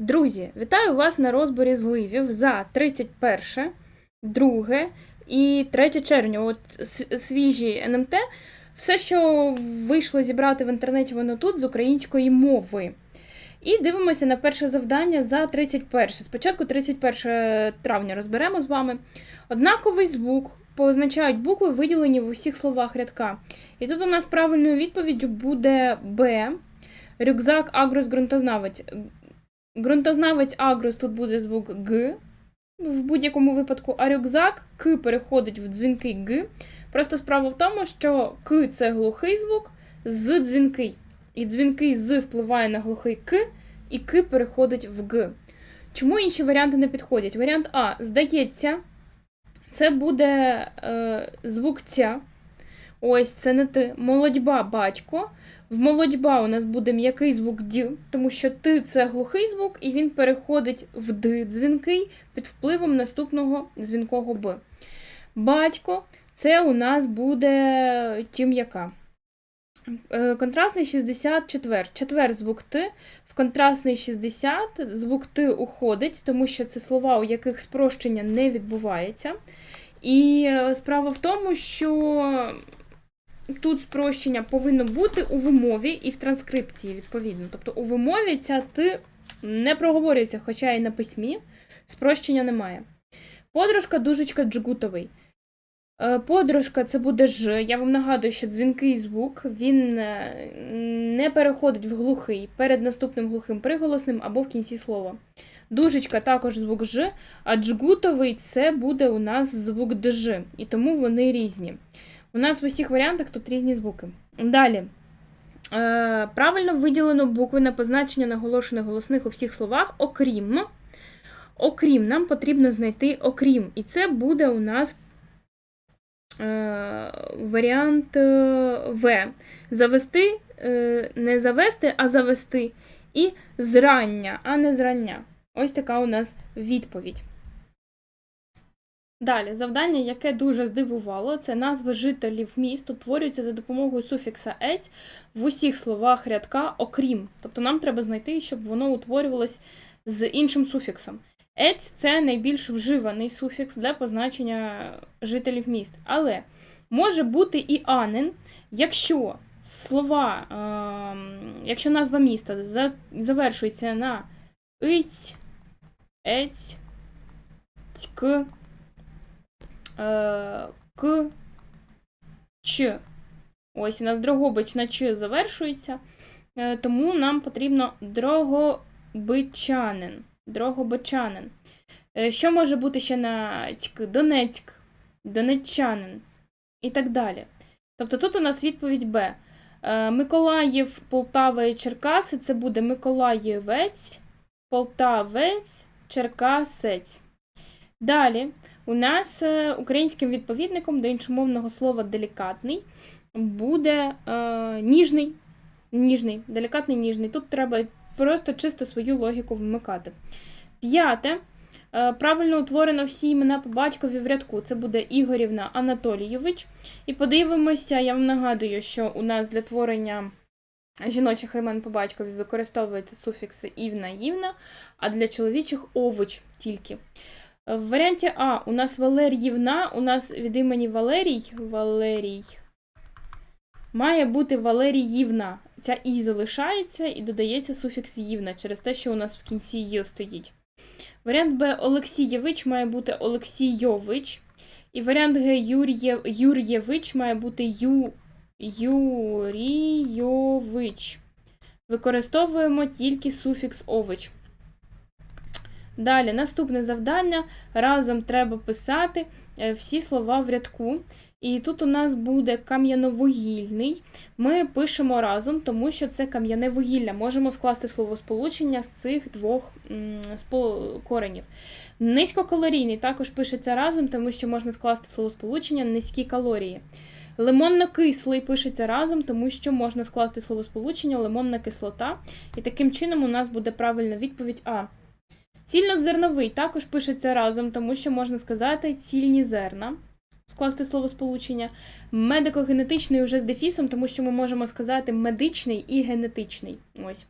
Друзі, вітаю вас на розборі зливів за 31, 2 і 3 червня. От свіжі НМТ. Все, що вийшло зібрати в інтернеті, воно тут з української мови. І дивимося на перше завдання за 31. Спочатку 31 травня розберемо з вами. Однаковий звук позначають букви, виділені в усіх словах рядка. І тут у нас правильною відповіддю буде Б. Рюкзак Агрос ґрунтознавець. Ґрунтознавець Агрос тут буде звук Г в будь-якому випадку, а рюкзак К переходить в дзвінкий Г. Просто справа в тому, що К це глухий звук, з дзвінкий. І дзвінкий з впливає на глухий К, і К переходить в Г. Чому інші варіанти не підходять? Варіант А, здається, це буде е, звук ця. Ось це не ти. Молодьба батько. В молодьба у нас буде м'який звук д, тому що ти це глухий звук, і він переходить в д дзвінкий під впливом наступного дзвінкого б. Батько це у нас буде ті м'яка. Е, Контрастний 60 четвер. Четвер звук Т. В контрастний 60 звук Т уходить, тому що це слова, у яких спрощення не відбувається. І е, справа в тому, що тут спрощення повинно бути у вимові і в транскрипції, відповідно. Тобто у вимові ця Т не проговорюється, хоча і на письмі спрощення немає. Подружка, дужечка, джгутовий. Е, Подружка це буде ж. Я вам нагадую, що дзвінкий звук він е, не переходить в глухий перед наступним глухим приголосним або в кінці слова. Дужечка також звук ж, а джгутовий це буде у нас звук дж, і тому вони різні. У нас в усіх варіантах тут різні звуки. Далі. Е, правильно виділено букви на позначення наголошених голосних у всіх словах, окрім. Окрім, нам потрібно знайти окрім. І це буде у нас е, варіант е, В. Завести, е, не завести, а завести. І зрання, а не зрання. Ось така у нас відповідь. Далі, завдання, яке дуже здивувало, це назви жителів міст утворюються за допомогою суфікса ець в усіх словах рядка, окрім. Тобто нам треба знайти, щоб воно утворювалось з іншим суфіксом. Ець це найбільш вживаний суфікс для позначення жителів міст. Але може бути і анен, якщо слова, ем, якщо назва міста за- завершується на иць, ець, цьк, е, к, ч. Ось у нас дрогобич на ч завершується, е, тому нам потрібно дрогобичанин. Дрогобичанин. Е, Що може бути ще на цьк? Донецьк, донеччанин і так далі. Тобто тут у нас відповідь Б. Е, Миколаїв, Полтава і Черкаси це буде Миколаївець, Полтавець, Черкасець. Далі у нас е, українським відповідником до іншомовного слова делікатний буде е, ніжний. Ніжний, делікатний ніжний. Тут треба просто чисто свою логіку вмикати. П'яте. Е, Правильно утворено всі імена по батькові в рядку. Це буде Ігорівна Анатолійович. І подивимося, я вам нагадую, що у нас для творення жіночих імен по батькові використовуються суфікси івна, ївна, а для чоловічих овоч тільки. В варіанті А у нас Валер'ївна, у нас від імені Валерій. Валерій. Має бути Валеріївна. Ця І залишається і додається суфікс ївна через те, що у нас в кінці Й стоїть. Варіант Б Олексієвич має бути Олексійович. І варіант Г Юр'є... Юр'євич має бути Ю... Юрійович. Використовуємо тільки суфікс ович. Далі, наступне завдання. Разом треба писати е, всі слова в рядку. І тут у нас буде кам'яновугільний. Ми пишемо разом, тому що це кам'яне вугілля. Можемо скласти словосполучення з цих двох коренів. Низькокалорійний також пишеться разом, тому що можна скласти словосполучення низькі калорії. Лимонно-кислий пишеться разом, тому що можна скласти словосполучення лимонна кислота. І таким чином у нас буде правильна відповідь А. Цільнозерновий також пишеться разом, тому що можна сказати цільні зерна, скласти словосполучення. Медико-генетичний уже з дефісом, тому що ми можемо сказати медичний і генетичний. Ось.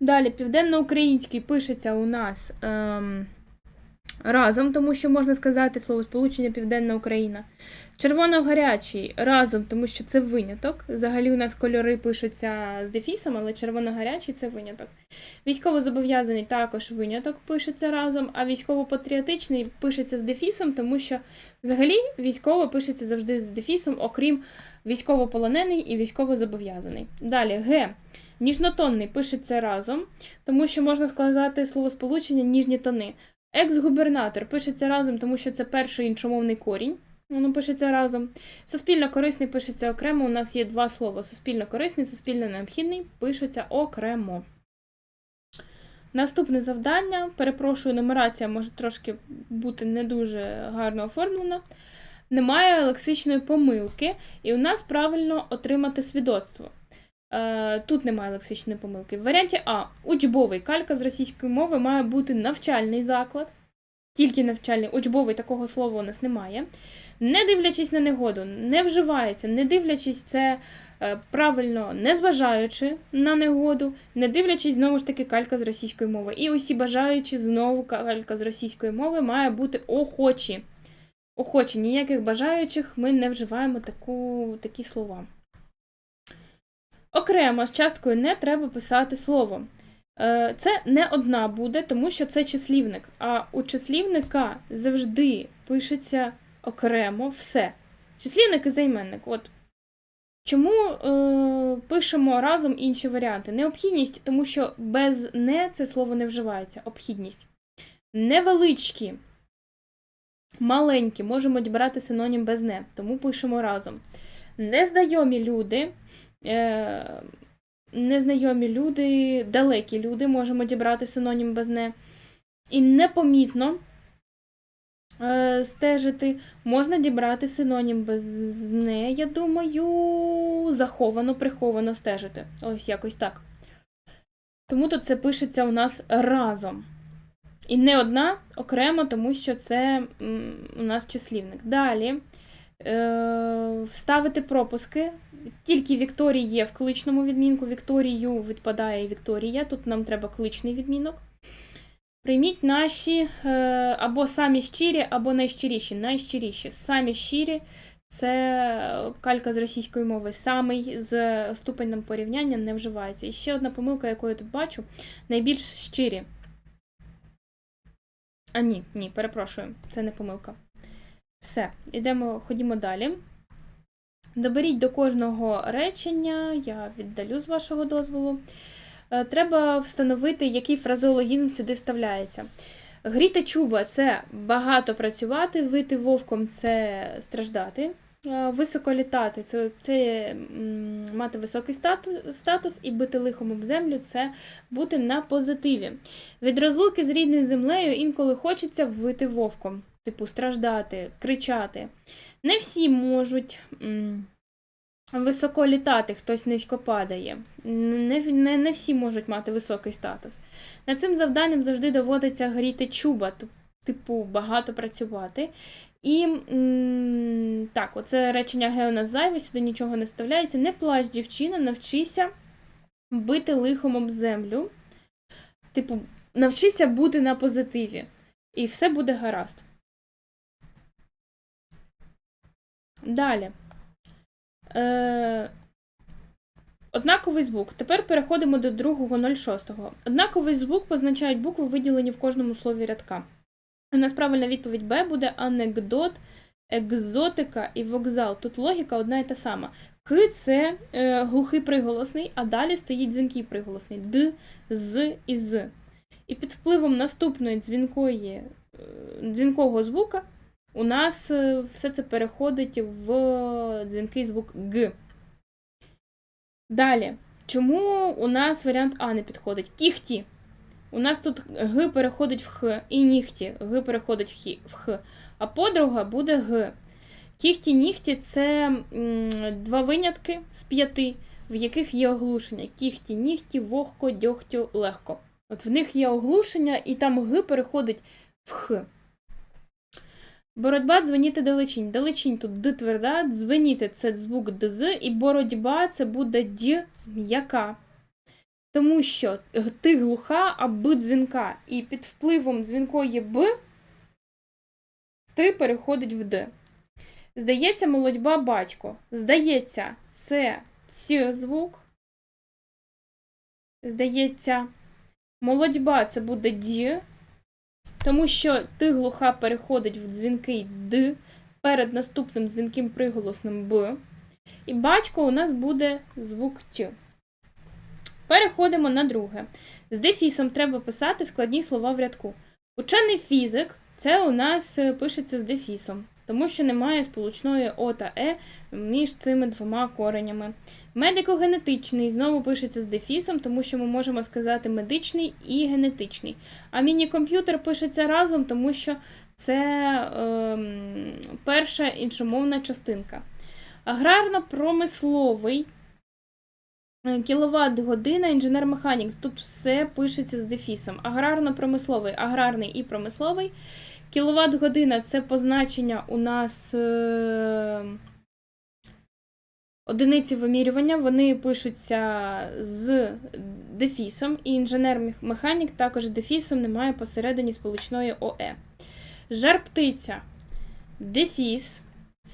Далі, південноукраїнський пишеться у нас ем, разом, тому що можна сказати слово сполучення Південна Україна. Червоно-гарячий разом, тому що це виняток. Взагалі у нас кольори пишуться з дефісом, але червоно-гарячий це виняток. Військово-зобов'язаний також виняток пишеться разом, а військово-патріотичний пишеться з дефісом, тому що взагалі військово пишеться завжди з дефісом, окрім військово-полонений і військово-зобов'язаний. Далі Г. Ніжнотонний пишеться разом, тому що можна сказати словосполучення ніжні тони. Екс-губернатор пишеться разом, тому що це перший іншомовний корінь. Воно пишеться разом. Суспільно корисний пишеться окремо. У нас є два слова: суспільно корисний, суспільно необхідний пишуться окремо. Наступне завдання. Перепрошую, нумерація може трошки бути не дуже гарно оформлена. Немає лексичної помилки, і у нас правильно отримати свідоцтво. Е, Тут немає лексичної помилки. В варіанті А. Учбовий калька з російської мови має бути навчальний заклад. Тільки навчальний, учбовий такого слова у нас немає. Не дивлячись на негоду, не вживається, не дивлячись це е, правильно, не зважаючи на негоду, не дивлячись знову ж таки калька з російської мови. І усі бажаючи знову калька з російської мови має бути охочі. Охочі, ніяких бажаючих ми не вживаємо таку, такі слова. Окремо з часткою не треба писати слово. Е, Це не одна буде, тому що це числівник. А у числівника завжди пишеться окремо все. Числівник і займенник. От. Чому е, пишемо разом інші варіанти? Необхідність, тому що без не це слово не вживається. Обхідність. Невеличкі, маленькі, можемо дібрати синонім без не, тому пишемо разом. Незнайомі люди. Е, незнайомі люди, далекі люди, можемо дібрати синонім без не. І непомітно е, стежити, можна дібрати синонім без не, я думаю, заховано, приховано стежити. Ось якось так. Тому тут це пишеться у нас разом. І не одна окремо, тому що це у нас числівник. Далі е, вставити пропуски. Тільки Вікторії є в кличному відмінку. Вікторію відпадає Вікторія. Тут нам треба кличний відмінок. Прийміть наші е, або самі щирі, або найщиріші. Найщиріші. Самі щирі це калька з російської мови. Самий з ступенем порівняння не вживається. І ще одна помилка, яку я тут бачу: найбільш щирі. А ні, ні, перепрошую, це не помилка. Все, ідемо, ходімо далі. Доберіть до кожного речення, я віддалю з вашого дозволу. Е, Треба встановити, який фразеологізм сюди вставляється. Гріти чуба це багато працювати, вити вовком це страждати. Е, Високо літати це, це мати високий статус, і бити лихом об землю це бути на позитиві. Від розлуки з рідною землею інколи хочеться вити вовком, типу страждати, кричати. Не всі можуть високо літати, хтось низько падає. Не, не, не всі можуть мати високий статус. Над цим завданням завжди доводиться гріти чуба, типу багато працювати. І так, оце речення Ге у зайве, сюди нічого не вставляється. Не плач, дівчина, навчися бити лихом об землю. Типу, навчися бути на позитиві. І все буде гаразд. Далі. Е, однаковий звук. Тепер переходимо до другого 06. Однаковий звук позначають букви, виділені в кожному слові рядка. У нас правильна відповідь Б буде анекдот, екзотика і вокзал. Тут логіка одна і та сама. К це е, глухий приголосний, а далі стоїть дзвінкий приголосний Д, з і з. І під впливом наступної дзвінкої, е, дзвінкого звука у нас е, все це переходить в дзвінкий звук Г. Далі. Чому у нас варіант А не підходить? Кіхті. У нас тут Г переходить в Х, і нігті. Г переходить в Х. А подруга буде Г. Кіхті нігті це два винятки з п'яти, в яких є оглушення. Кіхті, нігті, вогко, дьогтю, легко. От в них є оглушення, і там Г переходить в Х. Боротьба дзвеніти далечінь. Далечінь тут д тверда, дзвеніти це звук дз, і боротьба це буде д м'яка. тому що ти глуха, а б дзвінка. І під впливом дзвінкої б ти переходить в д. Здається, молодьба батько. Здається, це ц звук. Здається, молодьба це буде д, тому що ти глуха переходить в дзвінкий д перед наступним дзвінким приголосним б. І батько у нас буде звук Т. Переходимо на друге. З дефісом треба писати складні слова в рядку. Учений фізик це у нас е, пишеться з дефісом, тому що немає сполучної О та Е між цими двома коренями. Медико-генетичний знову пишеться з дефісом, тому що ми можемо сказати медичний і генетичний. А міні-комп'ютер пишеться разом, тому що це ем, перша іншомовна частинка. Аграрно-промисловий е, кіловат година, інженер-механік. Тут все пишеться з дефісом. Аграрно-промисловий, аграрний і промисловий. Кіловат година це позначення у нас е, одиниці вимірювання. Вони пишуться з дефісом, і інженер-механік також з дефісом немає посередині сполучної ОЕ. Жар-птиця, дефіс,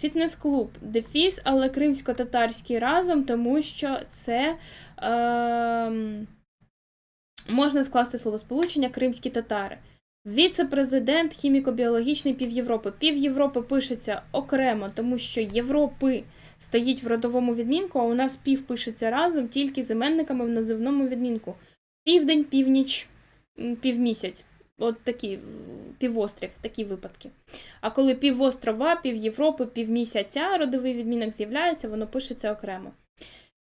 фітнес-клуб, дефіс, але кримсько-татарський разом, тому що це е, можна скласти словосполучення кримські татари. Віце-президент хіміко-біологічний пів Європи. Пів Європи пишеться окремо, тому що Європи стоїть в родовому відмінку, а у нас пів пишеться разом тільки з іменниками в називному відмінку. Південь, північ, півмісяць. От такі півострів, такі випадки. А коли півострова, пів Європи, півмісяця родовий відмінок з'являється, воно пишеться окремо.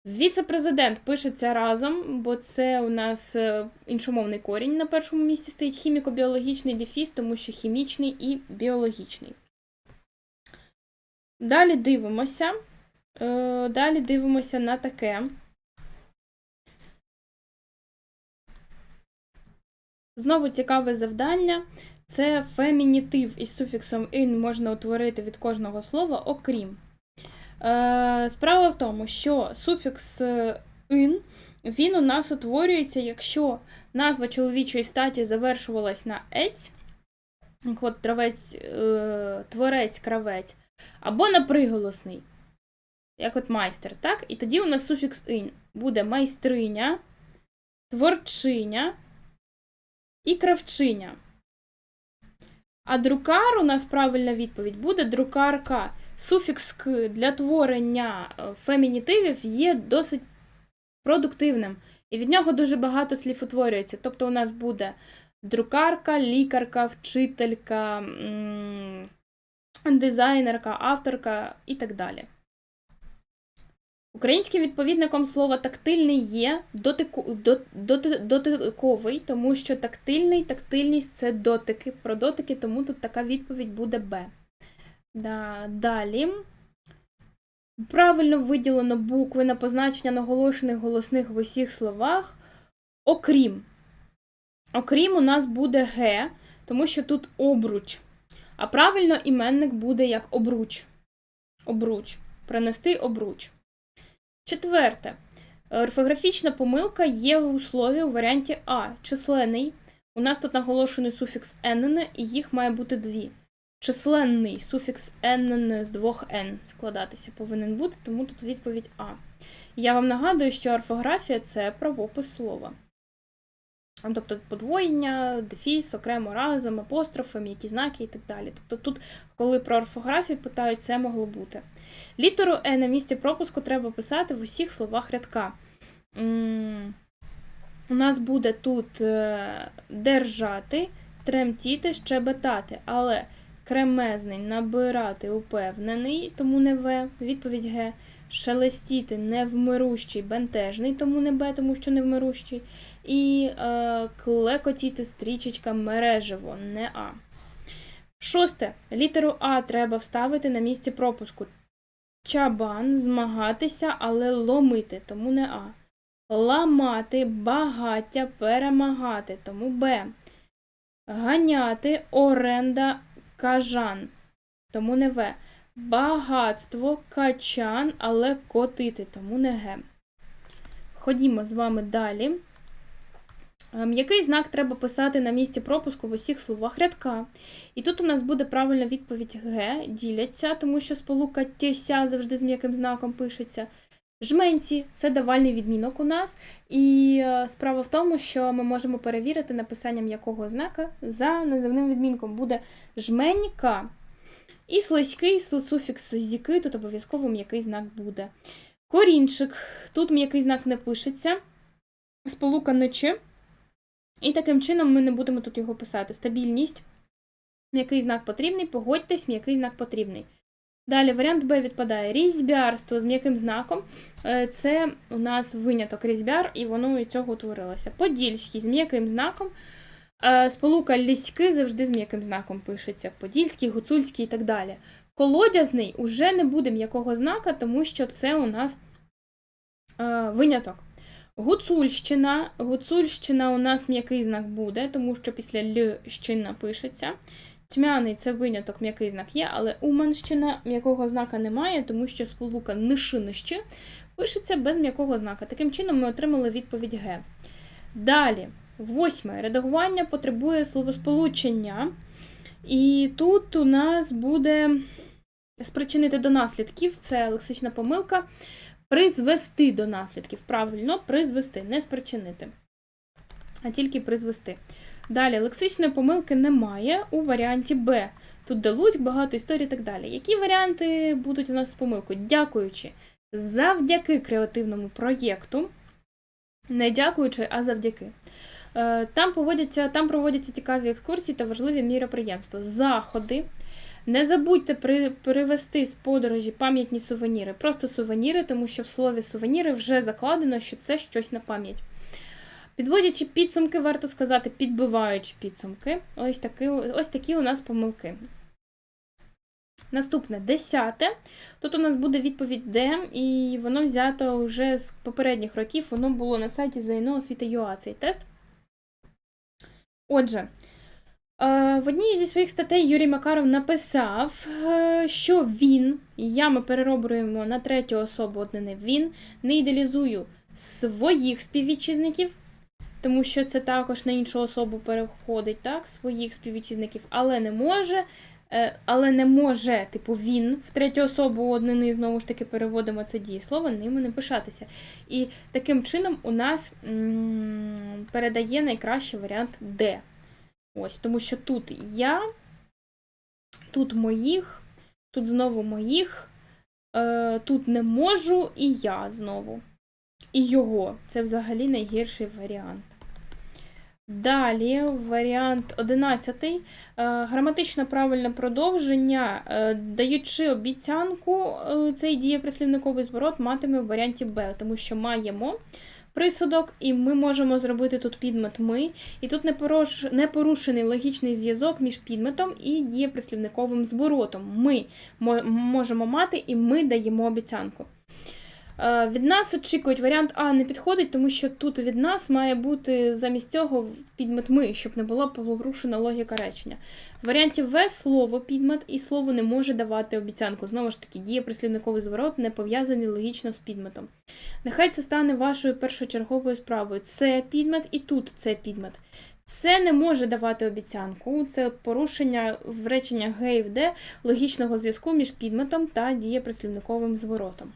Віце-президент пишеться разом, бо це у нас е, іншомовний корінь на першому місці стоїть хіміко-біологічний дефіс, тому що хімічний і біологічний. Далі дивимося. Е, Далі дивимося на таке. Знову цікаве завдання. Це фемінітив із суфіксом ин можна утворити від кожного слова, окрім. Е, Справа в тому, що суфікс е, ин він у нас утворюється, якщо назва чоловічої статі завершувалась на ець, от травець, творець, кравець, або на приголосний, як от майстер, так? І тоді у нас суфікс ин буде майстриня, творчиня і кравчиня. А друкар у нас правильна відповідь буде друкарка. Суфікс к для творення е, фемінітивів є досить продуктивним. І від нього дуже багато слів утворюється. Тобто у нас буде друкарка, лікарка, вчителька, дизайнерка, авторка і так далі. Українським відповідником слова тактильний є дотику, дот, доти- дотиковий, тому що тактильний, тактильність це дотики. Про дотики, тому тут така відповідь буде Б. Да, далі. Правильно виділено букви на позначення наголошених голосних в усіх словах. Окрім. Окрім у нас буде Г, тому що тут обруч. А правильно іменник буде як обруч. Обруч. Принести обруч. Четверте. Орфографічна помилка є у слові у варіанті А. Численний. У нас тут наголошений суфікс «нн», і їх має бути дві. Численний суфікс «нн» з двох «н» складатися повинен бути, тому тут відповідь А. Я вам нагадую, що орфографія це правопис слова. А, Тобто подвоєння, дефіс, окремо разом, апострофи, м'які знаки і так далі. Тобто тут, коли про орфографію питають, це могло бути. Літеру Е на місці пропуску треба писати в усіх словах рядка. У нас буде тут е, держати, тремтіти, щебетати, але кремезний, набирати, упевнений, тому не В, відповідь Г. Шелестіти невмирущий, бентежний, тому не Б, тому що невмирущий. І е, клекотіти стрічечка мережево, не А. Шосте. Літеру А треба вставити на місці пропуску. Чабан змагатися, але ломити, тому не А. Ламати, багаття, перемагати, тому Б. Ганяти, оренда, кажан, тому не В. Багатство, качан, але котити, тому не Г. Ходімо з вами далі. М'який знак треба писати на місці пропуску в усіх словах рядка. І тут у нас буде правильна відповідь Г, діляться, тому що сполука тєся завжди з м'яким знаком пишеться. Жменці це давальний відмінок у нас. І е, справа в тому, що ми можемо перевірити написання м'якого знака за називним відмінком. Буде жменька. І слизький суфікс зіки, тут обов'язково м'який знак буде. Корінчик. Тут м'який знак не пишеться. Сполука не чи. І таким чином ми не будемо тут його писати. Стабільність. М'який знак потрібний, погодьтесь, м'який знак потрібний. Далі варіант Б відпадає. Різьбярство з м'яким знаком. Е, Це у нас виняток різьбяр, і воно від цього утворилося. Подільський з м'яким знаком. Е, Сполука ліськи завжди з м'яким знаком пишеться. Подільський, гуцульський і так далі. Колодязний уже не буде м'якого знака, тому що це у нас е, виняток. Гуцульщина. Гуцульщина у нас м'який знак буде, тому що після Льщина пишеться. Тьмяний це виняток, м'який знак є, але Уманщина м'якого знака немає, тому що сполука нишинищі пишеться без м'якого знака. Таким чином ми отримали відповідь Г. Далі, восьме. Редагування потребує словосполучення. І тут у нас буде спричинити до наслідків, це лексична помилка. Призвести до наслідків. Правильно, призвести, не спричинити, а тільки призвести. Далі, лексичної помилки немає у варіанті Б. Тут Делуськ, багато історій і так далі. Які варіанти будуть у нас з помилкою? Дякуючи завдяки креативному проєкту, не дякуючи, а завдяки. Е, Там проводяться, там проводяться цікаві екскурсії та важливі міроприємства. Заходи. Не забудьте при, привезти з подорожі пам'ятні сувеніри. Просто сувеніри, тому що в слові сувеніри вже закладено, що це щось на пам'ять. Підводячи підсумки, варто сказати, підбиваючи підсумки. Ось такі, ось такі у нас помилки. Наступне десяте. Тут у нас буде відповідь Д, і воно взято вже з попередніх років. Воно було на сайті ЗНО освіта.ЮА цей тест. Отже, в одній зі своїх статей Юрій Макаров написав, е, що він, я ми перероблюємо на третю особу однини він, не ідеалізую своїх співвітчизників, тому що це також на іншу особу переходить, так, своїх співвітчизників, але не може. е, Але не може, типу, він в третю особу однини знову ж таки переводимо це дієслово, ними не пишатися. І таким чином у нас передає найкращий варіант Д. Ось, тому що тут я, тут моїх, тут знову моїх, е, тут не можу і я знову. І його. Це взагалі найгірший варіант. Далі варіант 11. Е, Граматично правильне продовження, е, даючи обіцянку, е, цей дієприслівниковий зворот матиме в варіанті Б, тому що маємо присудок, і ми можемо зробити тут підмет ми. І тут не, порушений логічний зв'язок між підметом і дієприслівниковим зворотом. Ми можемо мати, і ми даємо обіцянку. Е, Від нас очікують варіант А не підходить, тому що тут від нас має бути замість цього підмет ми, щоб не була порушена логіка речення. В варіанті В слово підмет і слово не може давати обіцянку. Знову ж таки, дієприслівниковий зворот не пов'язаний логічно з підметом. Нехай це стане вашою першочерговою справою. Це підмет і тут це підмет. Це не може давати обіцянку. Це порушення в реченнях Г і в Д логічного зв'язку між підметом та дієприслівниковим зворотом.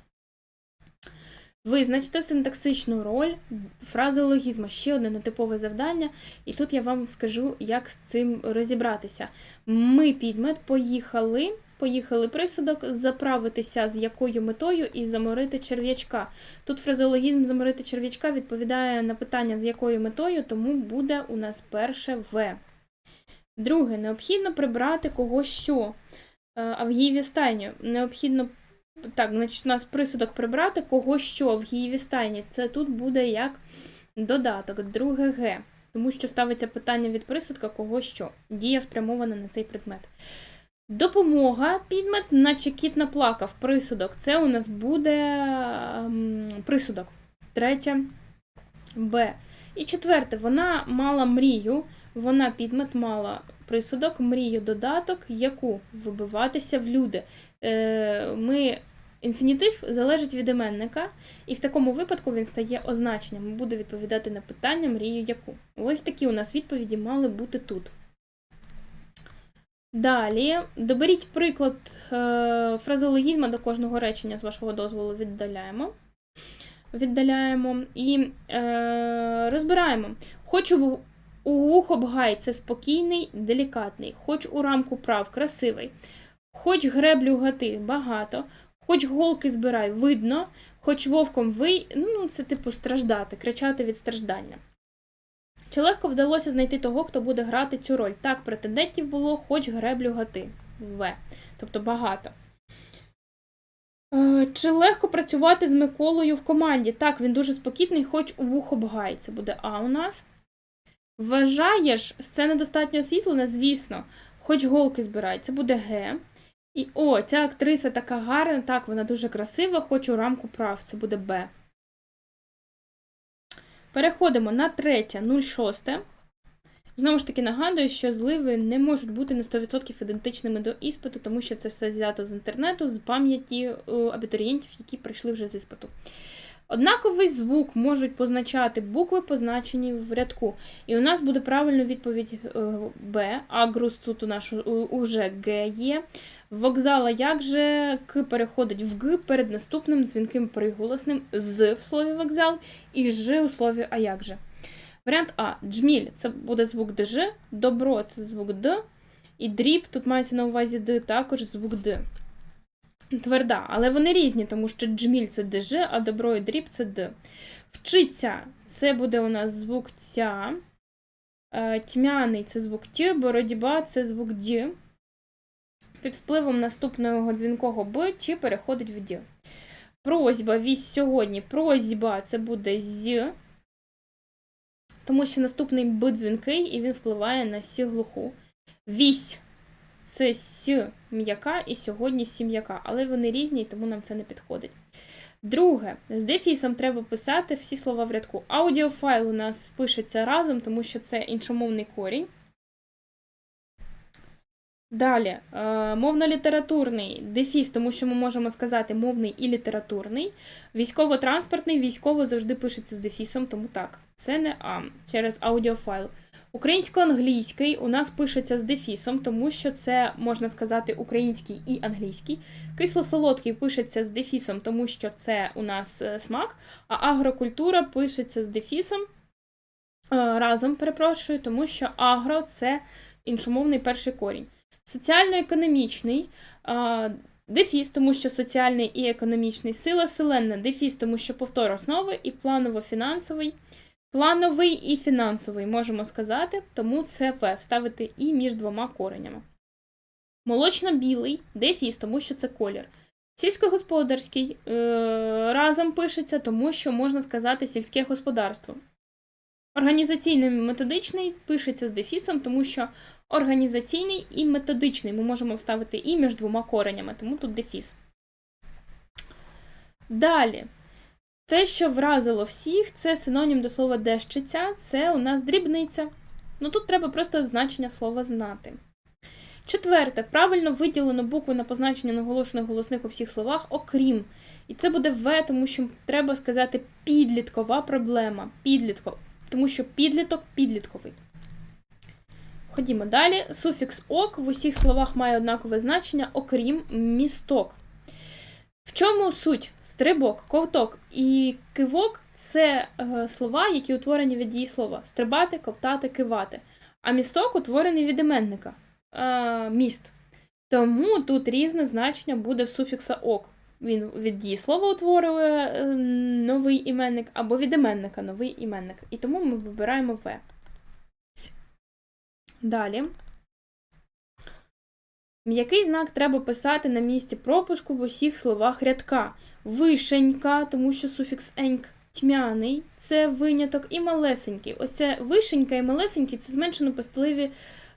Визначте синтаксичну роль фразеологізму. Ще одне нетипове завдання, і тут я вам скажу, як з цим розібратися. Ми підмет поїхали, поїхали присудок, заправитися з якою метою і заморити черв'ячка. Тут фразеологізм заморити черв'ячка відповідає на питання, з якою метою, тому буде у нас перше В. Друге, необхідно прибрати кого що. А в Гієві стайні необхідно так, значить, у нас присудок прибрати кого що в Гієві стайні. Це тут буде як додаток, друге Г. Тому що ставиться питання від присудка кого що. Дія спрямована на цей предмет. Допомога, підмет, наче кіт наплакав. Присудок. Це у нас буде ем, присудок. Третє Б. І четверте, вона мала мрію. Вона підмет мала присудок, мрію додаток, яку вибиватися в люди. Е, Ми Інфінітив залежить від іменника, і в такому випадку він стає означенням і буде відповідати на питання мрію яку. Ось такі у нас відповіді мали бути тут. Далі доберіть приклад е, фразеологізма до кожного речення з вашого дозволу віддаляємо. Віддаляємо і е, розбираємо. Хоч у, у Хобгай це спокійний, делікатний, хоч у рамку прав красивий, хоч греблю гати багато, хоч голки збирай видно, хоч вовком вий, ну це типу страждати, кричати від страждання. Чи легко вдалося знайти того, хто буде грати цю роль? Так, претендентів було, хоч греблю гати. В. Тобто багато. Е, Чи легко працювати з Миколою в команді? Так, він дуже спокійний, хоч у вухо бгай. Це буде А у нас. Вважаєш, сцена достатньо освітлена? Звісно, хоч голки збирай. Це буде Г. І о, ця актриса така гарна, так, вона дуже красива, хоч у рамку прав. Це буде Б. Переходимо на третє, 06. Знову ж таки нагадую, що зливи не можуть бути на 100% ідентичними до іспиту, тому що це все взято з інтернету, з пам'яті е, абітурієнтів, які прийшли вже з іспиту. Однаковий звук можуть позначати букви, позначені в рядку. І у нас буде правильна відповідь е, Б. Агрус тут у нас уже Г є. Вокзала як же К переходить в Г перед наступним дзвінким приголосним з в слові вокзал і Ж у слові а як же. Варіант А. Джміль це буде звук ДЖ, добро це звук Д, і дріб, тут мається на увазі Д, також звук Д. Тверда, але вони різні, тому що джміль це ДЖ, а добро і дріб це Д. Вчиться це буде у нас звук ця. Е, Тьмяний це звук Т, бородіба це звук Д. Під впливом наступного дзвінкого Б Т переходить в Д. Просьба вісь сьогодні. Просьба це буде з. Тому що наступний Б дзвінкий і він впливає на сі глуху. Вісь це с м'яка і сьогодні сі м'яка, але вони різні, тому нам це не підходить. Друге, з дефісом треба писати всі слова в рядку. Аудіофайл у нас пишеться разом, тому що це іншомовний корінь. Далі, е, мовно-літературний дефіс, тому що ми можемо сказати мовний і літературний. Військово-транспортний, військово завжди пишеться з дефісом, тому так. Це не А через аудіофайл. Українсько-англійський у нас пишеться з дефісом, тому що це можна сказати український і англійський. Кисло-солодкий пишеться з дефісом, тому що це у нас е, смак, а агрокультура пишеться з дефісом е, разом, перепрошую, тому що агро це іншомовний перший корінь. Соціально-економічний дефіс, тому що соціальний і економічний, сила селенна, дефіс, тому що повтор основи, і планово-фінансовий. Плановий і фінансовий, можемо сказати, тому це В вставити і між двома коренями. Молочно-білий дефіс, тому що це колір. Сільськогосподарський е, разом пишеться, тому що можна сказати сільське господарство. Організаційний методичний пишеться з дефісом, тому що організаційний і методичний ми можемо вставити і між двома коренями, тому тут дефіс. Далі. Те, що вразило всіх, це синонім до слова дещиця, це у нас дрібниця. Ну тут треба просто значення слова знати. Четверте, правильно виділено букви на позначення наголошених голосних у всіх словах, окрім. І це буде В, тому що треба сказати підліткова проблема. Підлітко, тому що підліток підлітковий. Ходімо далі. Суфікс ок в усіх словах має однакове значення, окрім місток. В чому суть? Стрибок, ковток і кивок це е, слова, які утворені від дієслова. Стрибати, ковтати, кивати. А місток утворений від іменника. Е, міст. Тому тут різне значення буде в суфікса ок. Він від дієслова утворює е, новий іменник, або від іменника новий іменник. І тому ми вибираємо В. Далі. М'який знак треба писати на місці пропуску в усіх словах рядка. Вишенька, тому що суфікс еньк тьмяний це виняток, і малесенький. Ось це вишенька і малесенький це зменшено пестливі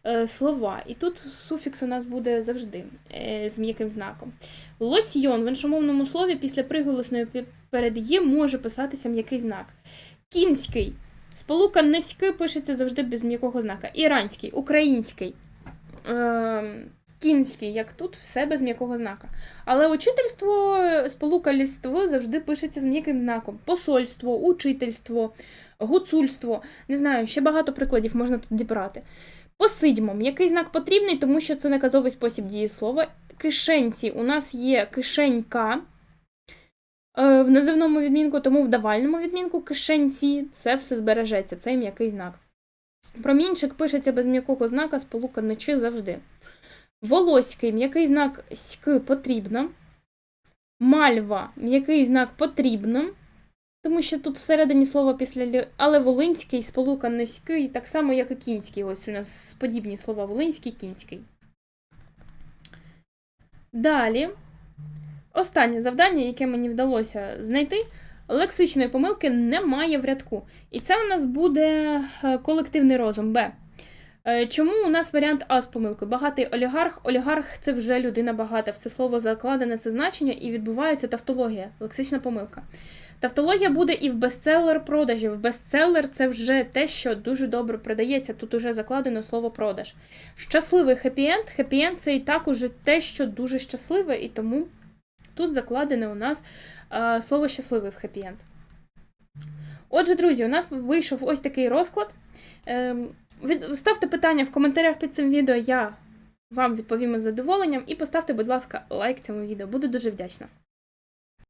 е, слова. І тут суфікс у нас буде завжди е, з м'яким знаком. Лосьйон в іншомовному слові після приголосної перед може писатися м'який знак. Кінський. Сполука низьки пишеться завжди без м'якого знака. Іранський, український. Е, кінський, як тут, все без м'якого знака. Але учительство, сполука ліство завжди пишеться з м'яким знаком. Посольство, учительство, гуцульство. Не знаю, ще багато прикладів можна тут дібрати. Посидьмо, м'який знак потрібний, тому що це наказовий спосіб дієслова. Кишенці у нас є кишенька в називному відмінку, тому в давальному відмінку кишенці це все збережеться, цей м'який знак. Промінчик пишеться без м'якого знака, сполука ночі завжди. Волоський м'який знак ськ потрібно. Мальва м'який знак потрібно. Тому що тут всередині слова після лі... але волинський, сполука низький, так само, як і кінський. Ось у нас подібні слова волинський, кінський. Далі. Останнє завдання, яке мені вдалося знайти, лексичної помилки немає в рядку. І це у нас буде е, колективний розум Б. Е, Чому у нас варіант А з помилкою? Багатий олігарх. Олігарх це вже людина багата. В це слово закладене це значення і відбувається тавтологія, лексична помилка. Тавтологія буде і в бестселер продажі. В бестселер це вже те, що дуже добре продається. Тут уже закладено слово продаж. Щасливий хеппі-енд. Хеппі-енд це і так уже те, що дуже щасливе, і тому тут закладене у нас е, слово щасливий в хеппі-енд. Отже, друзі, у нас вийшов ось такий розклад. Ем, Ставте питання в коментарях під цим відео, я вам відповім із задоволенням. І поставте, будь ласка, лайк цьому відео. Буду дуже вдячна.